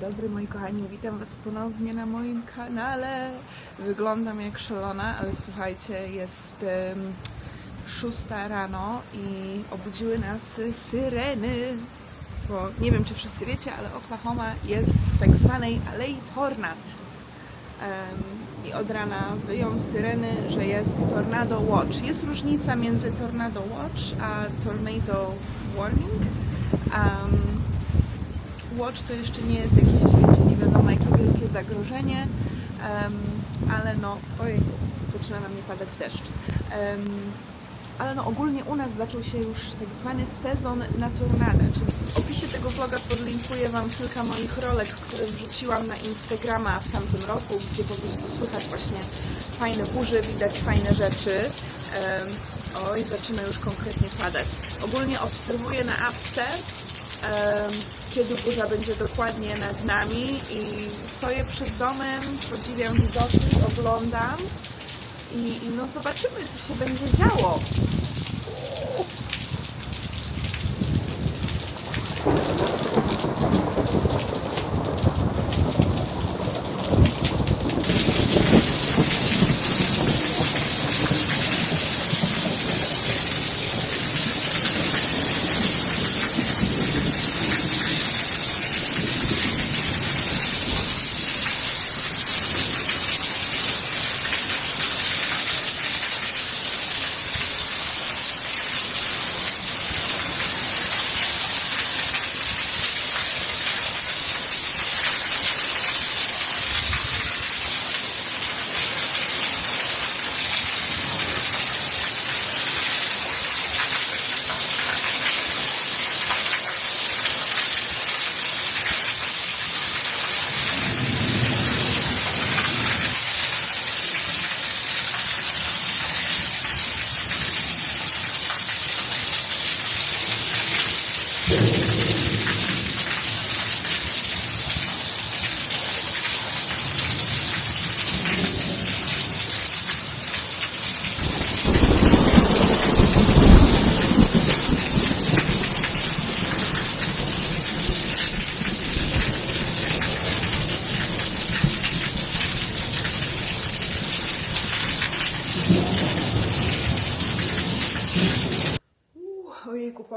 dobry moi kochani, witam Was ponownie na moim kanale. Wyglądam jak szalona, ale słuchajcie, jest em, szósta rano i obudziły nas syreny. Bo nie wiem, czy wszyscy wiecie, ale Oklahoma jest w tak zwanej alei tornad. Em, I od rana wyją syreny, że jest Tornado Watch. Jest różnica między Tornado Watch a Tornado Warning. Em, Watch to jeszcze nie jest jakieś, wiecie, nie wiadomo jakie wielkie zagrożenie, em, ale no, oj, zaczyna na mnie padać deszcz. Em, ale no ogólnie u nas zaczął się już tak zwany sezon na czyli w opisie tego vloga podlinkuję Wam kilka moich rolek, które wrzuciłam na Instagrama w tamtym roku, gdzie po prostu słychać właśnie fajne burze, widać fajne rzeczy. Em, oj, zaczyna już konkretnie padać. Ogólnie obserwuję na apce em, kiedy burza będzie dokładnie nad nami i stoję przed domem, podziwiam widoki, oglądam i, i no zobaczymy, co się będzie działo.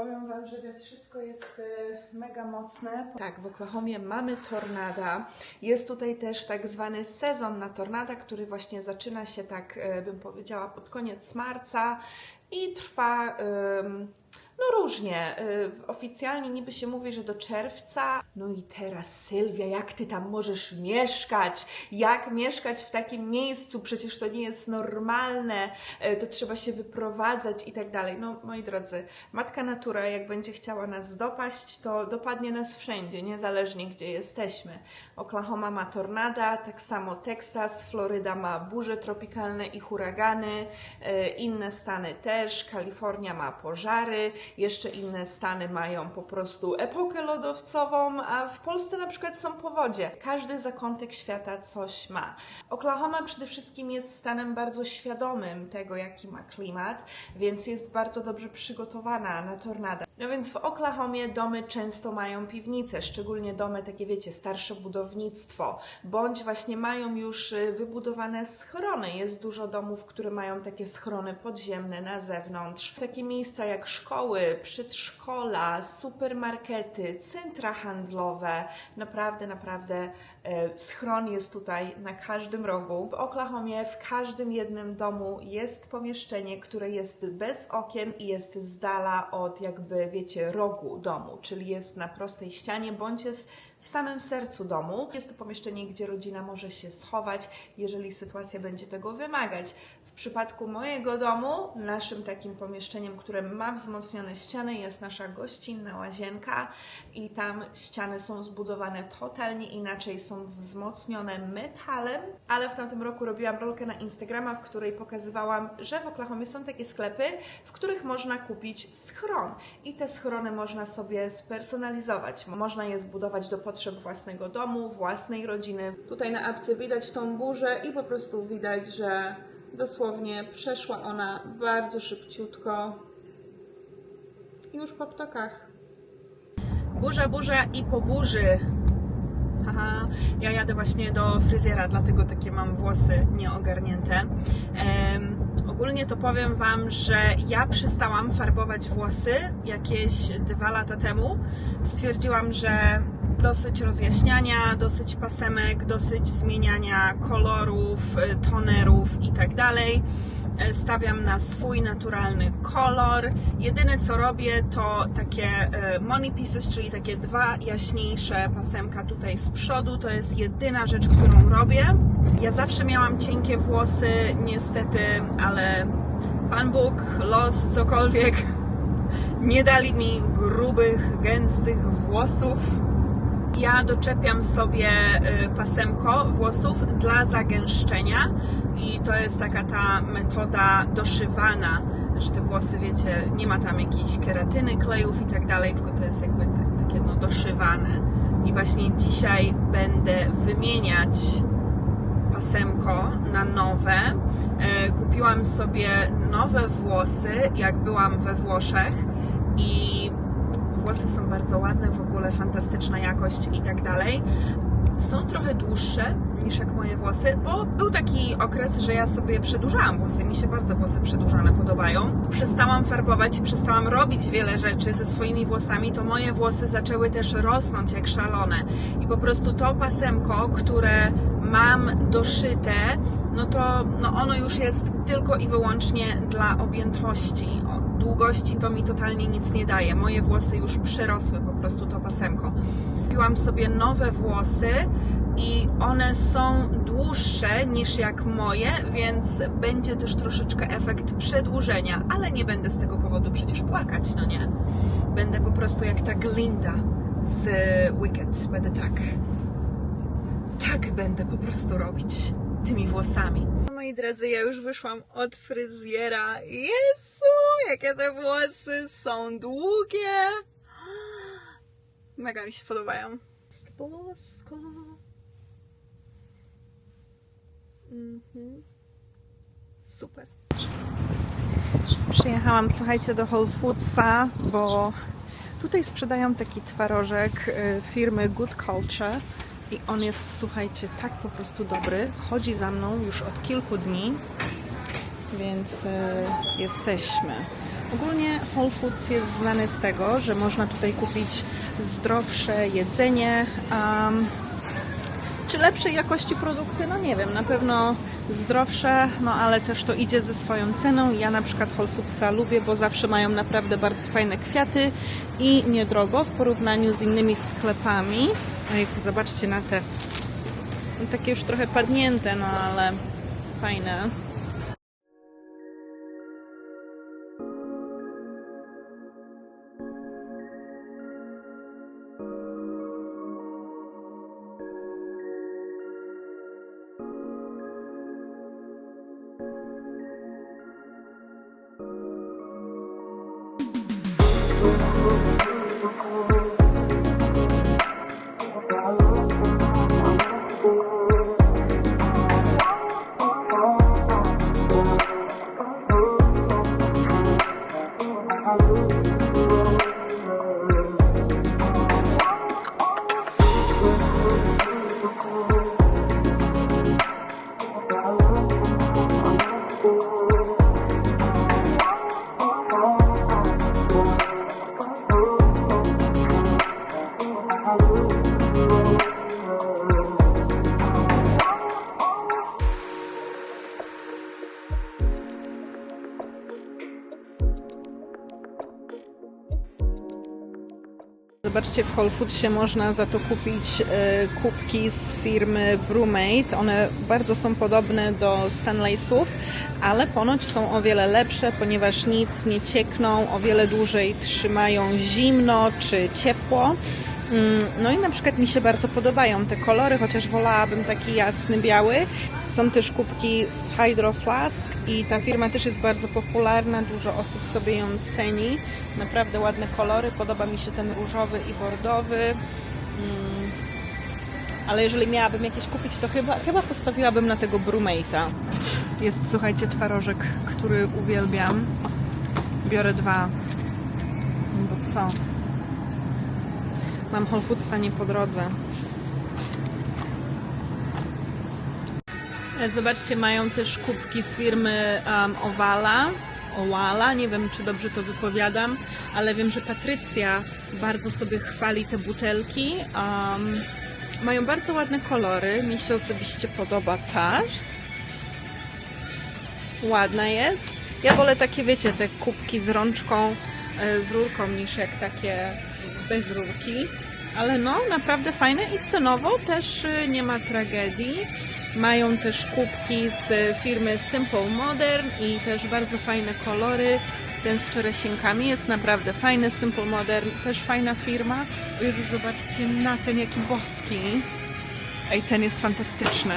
Powiem Wam, że wszystko jest e, mega mocne. Tak, w Oklahomie mamy tornada. Jest tutaj też tak zwany sezon na tornada, który właśnie zaczyna się tak, e, bym powiedziała, pod koniec marca i trwa no różnie. E, Oficjalnie niby się mówi, że do czerwca. No i teraz Sylwia, jak ty tam możesz mieszkać? Jak mieszkać w takim miejscu? Przecież to nie jest normalne. E, To trzeba się wyprowadzać i tak dalej. No moi drodzy, matka natura jak będzie chciała nas dopaść, to dopadnie nas wszędzie, niezależnie gdzie jesteśmy. Oklahoma ma tornada, tak samo Teksas, Floryda ma burze tropikalne i huragany, e, inne stany też, Kalifornia ma pożary, jeszcze inne stany mają po prostu epokę lodowcową, a w Polsce na przykład są powodzie. Każdy zakątek świata coś ma. Oklahoma przede wszystkim jest stanem bardzo świadomym tego, jaki ma klimat, więc jest bardzo dobrze przygotowana na tornada. No więc w Oklahomie domy często mają piwnice, szczególnie domy takie, wiecie, starsze budownictwo, bądź właśnie mają już y, wybudowane schrony. Jest dużo domów, które mają takie schrony podziemne na zewnątrz. Takie miejsca jak szkoły, przedszkola, supermarkety, centra handlowe. Naprawdę, naprawdę e, schron jest tutaj na każdym rogu. W Oklahomie w każdym jednym domu jest pomieszczenie, które jest bez okien i jest z dala od jakby, wiecie, rogu domu, czyli jest na prostej ścianie, bądź jest w samym sercu domu. Jest to pomieszczenie, gdzie rodzina może się schować, jeżeli sytuacja będzie tego wymagać. Przypadku mojego domu, naszym takim pomieszczeniem, które ma wzmocnione ściany, jest nasza gościnna łazienka i tam ściany są zbudowane totalnie inaczej, są wzmocnione metalem, ale w tamtym roku robiłam rolkę na Instagrama, w której pokazywałam, że w Oklahomie są takie sklepy, w których można kupić schron i te schrony można sobie spersonalizować. Można je zbudować do potrzeb własnego domu, własnej rodziny. Tutaj na apce widać tą burzę i po prostu widać, że dosłownie przeszła ona bardzo szybciutko już po ptokach. Burza, burza i po burzy. Ja jadę właśnie do fryzjera, dlatego takie mam włosy nieogarnięte. Em, ogólnie to powiem Wam, że ja przestałam farbować włosy jakieś dwa lata temu. Stwierdziłam, że dosyć rozjaśniania, dosyć pasemek, dosyć zmieniania kolorów, y, tonerów i tak. E, Stawiam na swój naturalny kolor. Jedyne co robię to takie e, money pieces, czyli takie dwa jaśniejsze pasemka tutaj z przodu. To jest jedyna rzecz, którą robię. Ja zawsze miałam cienkie włosy, niestety, ale Pan Bóg, los, cokolwiek, nie dali mi grubych, gęstych włosów. Ja doczepiam sobie y, pasemko włosów dla zagęszczenia i to jest taka ta metoda doszywana, że te włosy, wiecie, nie ma tam jakiejś keratyny, klejów i tak dalej, tylko to jest jakby te, takie no doszywane. I właśnie dzisiaj będę wymieniać pasemko na nowe. E, Kupiłam sobie nowe włosy, jak byłam we Włoszech i włosy są bardzo ładne, w ogóle fantastyczna jakość i tak dalej. Są trochę dłuższe niż jak moje włosy, bo był taki okres, że ja sobie przedłużałam włosy. Mi się bardzo włosy przedłużane podobają. Przestałam farbować przestałam robić wiele rzeczy ze swoimi włosami, to moje włosy zaczęły też rosnąć jak szalone. I po prostu to pasemko, które mam doszyte, no to no ono już jest tylko i wyłącznie dla objętości. Długości to mi totalnie nic nie daje. Moje włosy już przyrosły po prostu to pasemko. Kupiłam sobie nowe włosy i one są dłuższe niż jak moje, więc będzie też troszeczkę efekt przedłużenia, ale nie będę z tego powodu przecież płakać, no nie? Będę po prostu jak ta Glinda z Wicked. Będę tak tak będę po prostu robić tymi włosami. Drodzy, ja już wyszłam od fryzjera. Jezu, jakie te włosy są długie. Mega mi się podobają. Jest bosko. Mhm. Super. Przyjechałam, słuchajcie, do Whole Foodsa, bo tutaj sprzedają taki twarożek y, firmy Good Culture i on jest, słuchajcie, tak po prostu dobry. Chodzi za mną już od kilku dni, więc y, jesteśmy. Ogólnie Whole Foods jest znany z tego, że można tutaj kupić zdrowsze jedzenie. Um, czy lepszej jakości produkty? No nie wiem, na pewno zdrowsze, no ale też to idzie ze swoją ceną. Ja na przykład Whole Foodsa lubię, bo zawsze mają naprawdę bardzo fajne kwiaty i niedrogo w porównaniu z innymi sklepami. Ojejku, zobaczcie na te takie już trochę padnięte, no ale fajne. Zobaczcie, w Whole Foodsie można za to kupić e, kubki z firmy Brewmate. One bardzo są podobne do Stanleysów, ale ponoć są o wiele lepsze, ponieważ nic nie ciekną, o wiele dłużej trzymają zimno czy ciepło. Mm, No i na przykład mi się bardzo podobają te kolory, chociaż wolałabym taki jasny biały. Są też kubki z Hydro Flask i ta firma też jest bardzo popularna, dużo osób sobie ją ceni. Naprawdę ładne kolory, podoba mi się ten różowy i bordowy. Mm, Ale jeżeli miałabym jakieś kupić, to chyba, chyba postawiłabym na tego Brewmate'a. Jest, słuchajcie, twarożek, który uwielbiam. Biorę dwa. Bo co? Mam Whole Foodsa nie po drodze. E, zobaczcie, mają też kubki z firmy um, Owala. Owala, nie wiem czy dobrze to wypowiadam, ale wiem, że Patrycja bardzo sobie chwali te butelki. Um, mają bardzo ładne kolory, mi się osobiście podoba ta. Ładna jest. Ja wolę takie, wiecie, te kubki z rączką, e, z rurką niż jak takie bez rurki. Ale no, naprawdę fajne i cenowo też y, nie ma tragedii. Mają też kubki z firmy Simple Modern i też bardzo fajne kolory. Ten z czeresienkami jest naprawdę fajny. Simple Modern, też fajna firma. O Jezu, zobaczcie na ten, jaki boski. Ej, ten jest fantastyczny.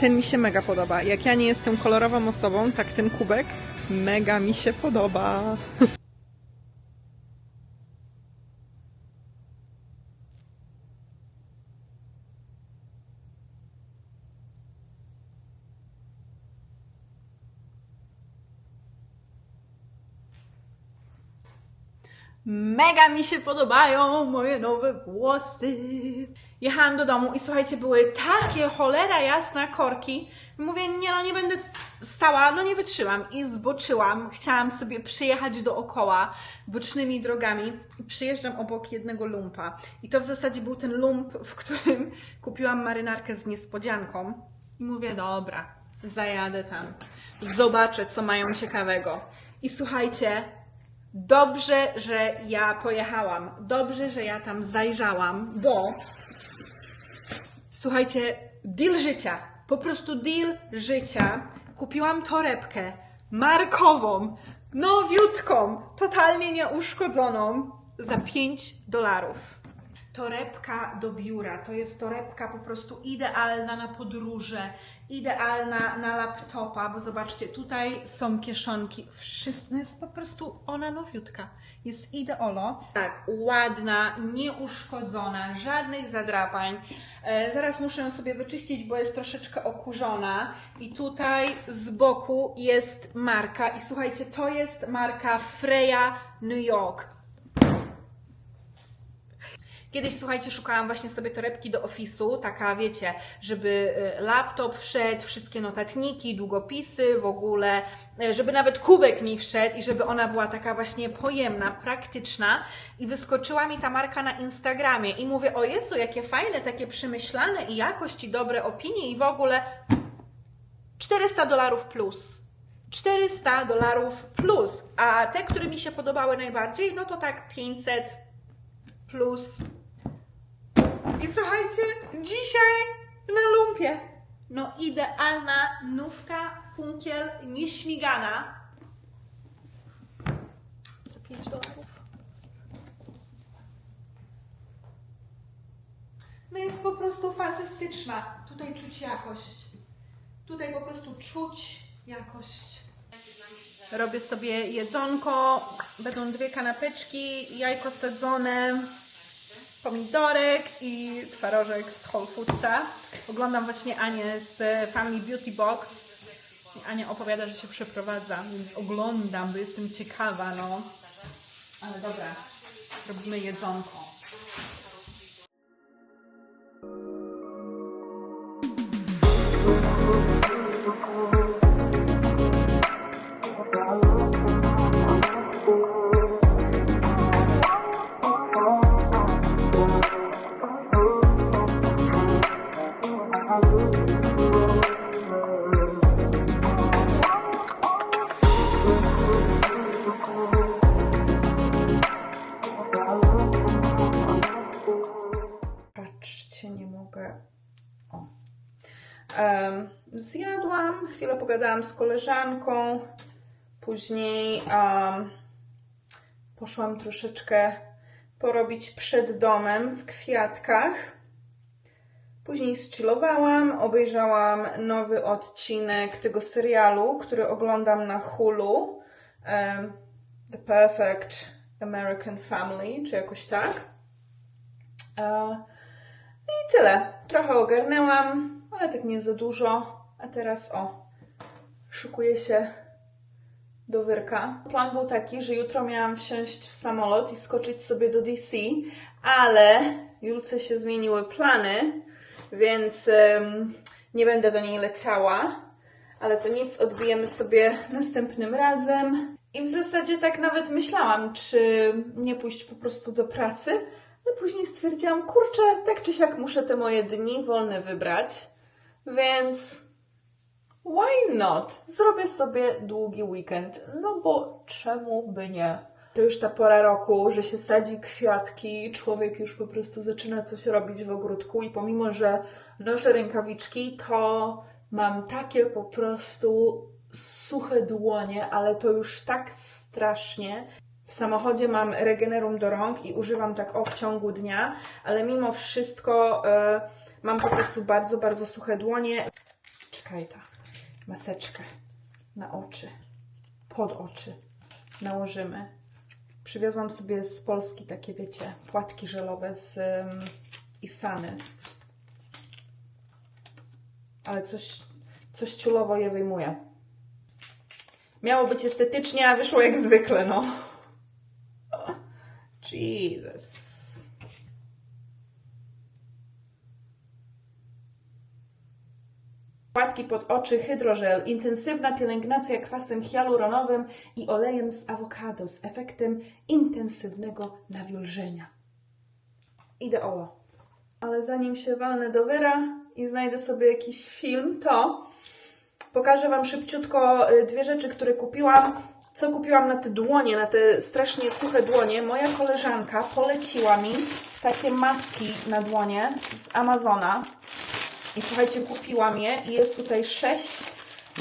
Ten mi się mega podoba. Jak ja nie jestem kolorową osobą, tak ten kubek mega mi się podoba. Mega mi się podobają moje nowe włosy. Jechałam do domu i słuchajcie, były takie cholera jasna korki. Mówię, nie no, nie będę stała, no nie wytrzymam. I zboczyłam. Chciałam sobie przyjechać dookoła bocznymi drogami i przyjeżdżam obok jednego lumpa. I to w zasadzie był ten lump, w którym kupiłam marynarkę z niespodzianką. I mówię, dobra, zajadę tam. Zobaczę, co mają ciekawego. I słuchajcie, Dobrze, że ja pojechałam. Dobrze, że ja tam zajrzałam, bo słuchajcie, deal życia. Po prostu deal życia. Kupiłam torebkę markową, nowiutką, totalnie nieuszkodzoną za 5 dolarów. Torebka do biura. To jest torebka po prostu idealna na podróże, idealna na laptopa, bo zobaczcie, tutaj są kieszonki. Wszystko jest po prostu ona nowiutka. Jest ideolo. Tak, ładna, nieuszkodzona, żadnych zadrapań. E, zaraz muszę ją sobie wyczyścić, bo jest troszeczkę okurzona. I tutaj z boku jest marka. I słuchajcie, to jest marka Freya New York. Kiedyś, słuchajcie, szukałam właśnie sobie torebki do ofisu, taka, wiecie, żeby y, laptop wszedł, wszystkie notatniki, długopisy, w ogóle, y, żeby nawet kubek mi wszedł i żeby ona była taka właśnie pojemna, praktyczna. I wyskoczyła mi ta marka na Instagramie i mówię, o Jezu, jakie fajne, takie przemyślane i jakość i dobre opinie i w ogóle 400 dolarów plus. 400 dolarów plus, a te, które mi się podobały najbardziej, no to tak 500 plus. I słuchajcie, dzisiaj na lumpie. No idealna nówka, funkiel, nieśmigana. Za 5 dolarów. No jest po prostu fantastyczna. Tutaj czuć jakość. Tutaj po prostu czuć jakość. Robię sobie jedzonko. Będą dwie kanapeczki, jajko sadzone, pomidorek i twarożek z Whole Foodsa. Oglądam właśnie Anię z Family Beauty Box. Ania opowiada, że się przeprowadza, więc oglądam, bo jestem ciekawa, no. Ale dobra, robimy jedzonko. Chwilę pogadałam z koleżanką, później em, poszłam troszeczkę porobić przed domem w kwiatkach. Później zchillowałam, obejrzałam nowy odcinek tego serialu, który oglądam na Hulu. em, The Perfect American Family, czy jakoś tak. E, i tyle. Trochę ogarnęłam, ale tak nie za dużo. A teraz o, szykuję się do wyrka. Plan był taki, że jutro miałam wsiąść w samolot i skoczyć sobie do DC, ale Julce się zmieniły plany, więc Nie będę do niej leciała, ale to nic, odbijemy sobie następnym razem. I w zasadzie tak nawet myślałam, czy nie pójść po prostu do pracy, ale później stwierdziłam, kurczę, tak czy siak muszę te moje dni wolne wybrać, więc why not? Zrobię sobie długi weekend, no bo czemu by nie? To już ta pora roku, że się sadzi kwiatki, człowiek już po prostu zaczyna coś robić w ogródku i pomimo, że noszę rękawiczki, to mam takie po prostu suche dłonie, ale to już tak strasznie. W samochodzie mam regenerum do rąk i używam tak o w ciągu dnia, ale mimo wszystko e, mam po prostu bardzo, bardzo suche dłonie. Czekaj ta maseczkę na oczy, pod oczy nałożymy. Przywiozłam sobie z Polski takie, wiecie, płatki żelowe z um, Isany. Ale coś, coś ciulowo je wyjmuje. Miało być estetycznie, a wyszło jak zwykle, no. Jesus. Płatki pod oczy, hydrożel, intensywna pielęgnacja kwasem hialuronowym i olejem z awokado z efektem intensywnego nawilżenia. Ideolo. Ale zanim się walnę do wyra i znajdę sobie jakiś film, to pokażę Wam szybciutko y, dwie rzeczy, które kupiłam. Co kupiłam na te dłonie, na te strasznie suche dłonie? Moja koleżanka poleciła mi takie maski na dłonie z Amazona. I słuchajcie, kupiłam je i jest tutaj sześć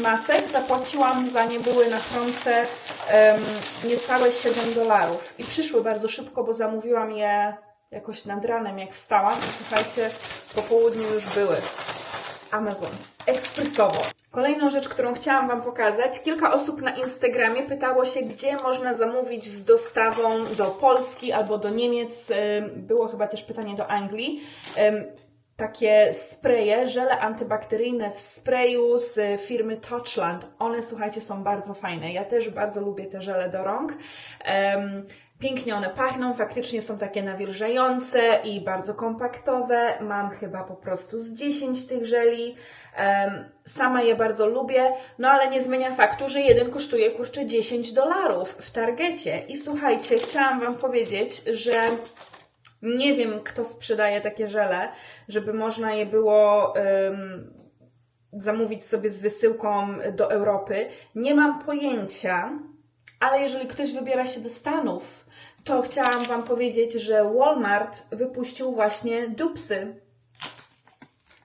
masek. Zapłaciłam za nie były na stronce um, niecałe 7 dolarów. I przyszły bardzo szybko, bo zamówiłam je jakoś nad ranem, jak wstałam. I słuchajcie, po południu już były. Amazon. Ekspresowo. Kolejną rzecz, którą chciałam Wam pokazać. Kilka osób na Instagramie pytało się, gdzie można zamówić z dostawą do Polski albo do Niemiec. Było chyba też pytanie do Anglii. Takie spreje, żele antybakteryjne w sprayu z firmy Touchland. One, słuchajcie, są bardzo fajne. Ja też bardzo lubię te żele do rąk. Em, pięknie one pachną, faktycznie są takie nawilżające i bardzo kompaktowe. Mam chyba po prostu z 10 tych żeli. Em, sama je bardzo lubię, no ale nie zmienia faktu, że jeden kosztuje kurczę 10 dolarów w Targecie. I słuchajcie, chciałam Wam powiedzieć, że nie wiem, kto sprzedaje takie żele, żeby można je było ym, zamówić sobie z wysyłką do Europy. Nie mam pojęcia, ale jeżeli ktoś wybiera się do Stanów, to chciałam Wam powiedzieć, że Walmart wypuścił właśnie dupsy.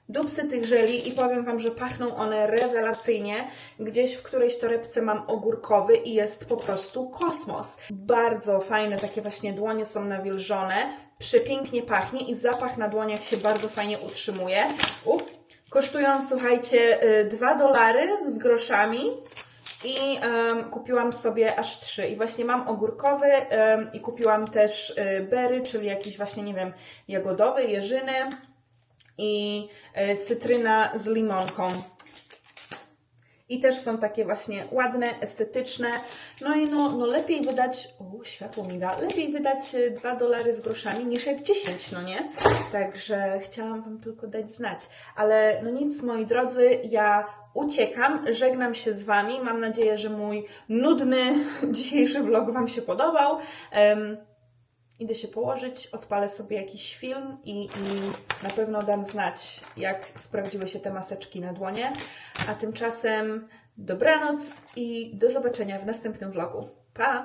Dupsy tych żeli i powiem Wam, że pachną one rewelacyjnie. Gdzieś w którejś torebce mam ogórkowy i jest po prostu kosmos. Bardzo fajne, takie właśnie dłonie są nawilżone, przepięknie pachnie i zapach na dłoniach się bardzo fajnie utrzymuje. U, kosztują, słuchajcie, 2 dolary z groszami. I em, kupiłam sobie aż trzy. I właśnie mam ogórkowy em, i kupiłam też y, berry, czyli jakiś właśnie, nie wiem, jagodowy, jeżyny i e, cytryna z limonką. I też są takie właśnie ładne, estetyczne. No i no, no lepiej wydać, o światło miga, lepiej wydać e, 2 dolary z groszami niż jak 10, no nie? Także chciałam Wam tylko dać znać. Ale no nic, moi drodzy, ja uciekam, żegnam się z Wami. Mam nadzieję, że mój nudny dzisiejszy vlog Wam się podobał. Em, Idę się położyć, odpalę sobie jakiś film i, i na pewno dam znać, jak sprawdziły się te maseczki na dłonie. A tymczasem dobranoc i do zobaczenia w następnym vlogu. Pa!